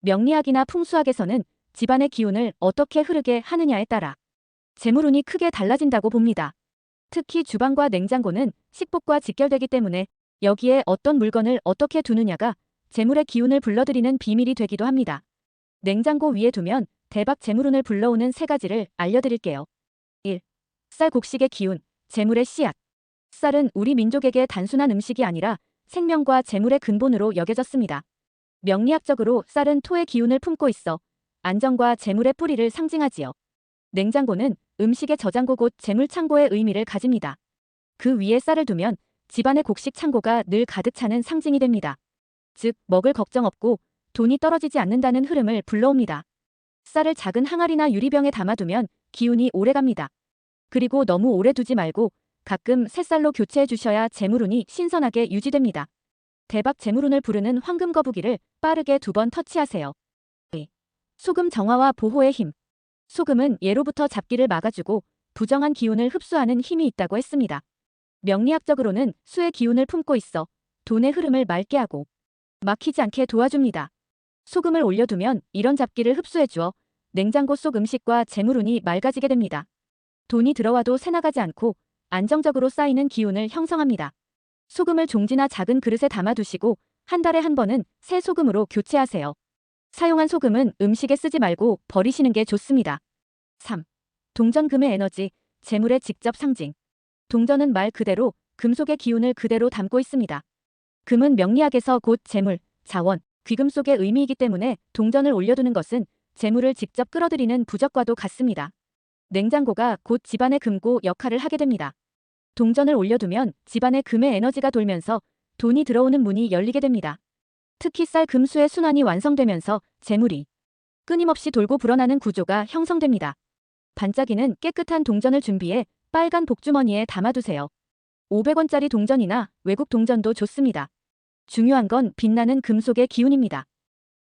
명리학이나 풍수학에서는 집안의 기운을 어떻게 흐르게 하느냐에 따라 재물운이 크게 달라진다고 봅니다. 특히 주방과 냉장고는 식복과 직결되기 때문에 여기에 어떤 물건을 어떻게 두느냐가 재물의 기운을 불러들이는 비밀이 되기도 합니다. 냉장고 위에 두면 대박 재물운을 불러오는 세 가지를 알려드릴게요. 1. 쌀 곡식의 기운, 재물의 씨앗. 쌀은 우리 민족에게 단순한 음식이 아니라 생명과 재물의 근본으로 여겨졌습니다. 명리학적으로 쌀은 토의 기운을 품고 있어 안정과 재물의 뿌리를 상징하지요. 냉장고는 음식의 저장고 곧 재물 창고의 의미를 가집니다. 그 위에 쌀을 두면 집안의 곡식 창고가 늘 가득 차는 상징이 됩니다. 즉, 먹을 걱정 없고 돈이 떨어지지 않는다는 흐름을 불러옵니다. 쌀을 작은 항아리나 유리병에 담아두면 기운이 오래갑니다. 그리고 너무 오래 두지 말고 가끔 새 쌀로 교체해 주셔야 재물운이 신선하게 유지됩니다. 대박 재물운을 부르는 황금 거북이를 빠르게 두 번 터치하세요. 소금 정화와 보호의 힘. 소금은 예로부터 잡기를 막아주고 부정한 기운을 흡수하는 힘이 있다고 했습니다. 명리학적으로는 수의 기운을 품고 있어 돈의 흐름을 맑게 하고 막히지 않게 도와줍니다. 소금을 올려두면 이런 잡기를 흡수해주어 냉장고 속 음식과 재물운이 맑아지게 됩니다. 돈이 들어와도 새나가지 않고 안정적으로 쌓이는 기운을 형성합니다. 소금을 종지나 작은 그릇에 담아두시고 한 달에 한 번은 새 소금으로 교체하세요. 사용한 소금은 음식에 쓰지 말고 버리시는 게 좋습니다. 3. 동전금의 에너지, 재물의 직접 상징. 동전은 말 그대로 금속의 기운을 그대로 담고 있습니다. 금은 명리학에서 곧 재물, 자원, 귀금 속의 의미이기 때문에 동전을 올려두는 것은 재물을 직접 끌어들이는 부적과도 같습니다. 냉장고가 곧 집안의 금고 역할을 하게 됩니다. 동전을 올려두면 집안의 금의 에너지가 돌면서 돈이 들어오는 문이 열리게 됩니다. 특히 쌀 금수의 순환이 완성되면서 재물이 끊임없이 돌고 불어나는 구조가 형성됩니다. 반짝이는 깨끗한 동전을 준비해 빨간 복주머니에 담아두세요. 500원짜리 동전이나 외국 동전도 좋습니다. 중요한 건 빛나는 금속의 기운입니다.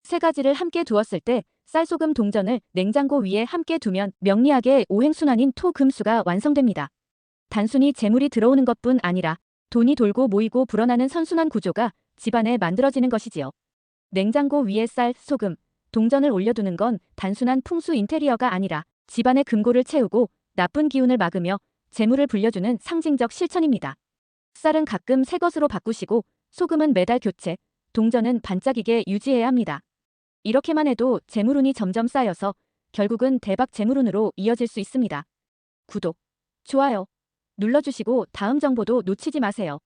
세 가지를 함께 두었을 때 쌀소금 동전을 냉장고 위에 함께 두면 명리학의 오행순환인 토금수가 완성됩니다. 단순히 재물이 들어오는 것뿐 아니라 돈이 돌고 모이고 불어나는 선순환 구조가 집안에 만들어지는 것이지요. 냉장고 위에 쌀, 소금, 동전을 올려두는 건 단순한 풍수 인테리어가 아니라 집안의 금고를 채우고 나쁜 기운을 막으며 재물을 불려주는 상징적 실천입니다. 쌀은 가끔 새 것으로 바꾸시고 소금은 매달 교체, 동전은 반짝이게 유지해야 합니다. 이렇게만 해도 재물운이 점점 쌓여서 결국은 대박 재물운으로 이어질 수 있습니다. 구독, 좋아요 눌러주시고 다음 정보도 놓치지 마세요.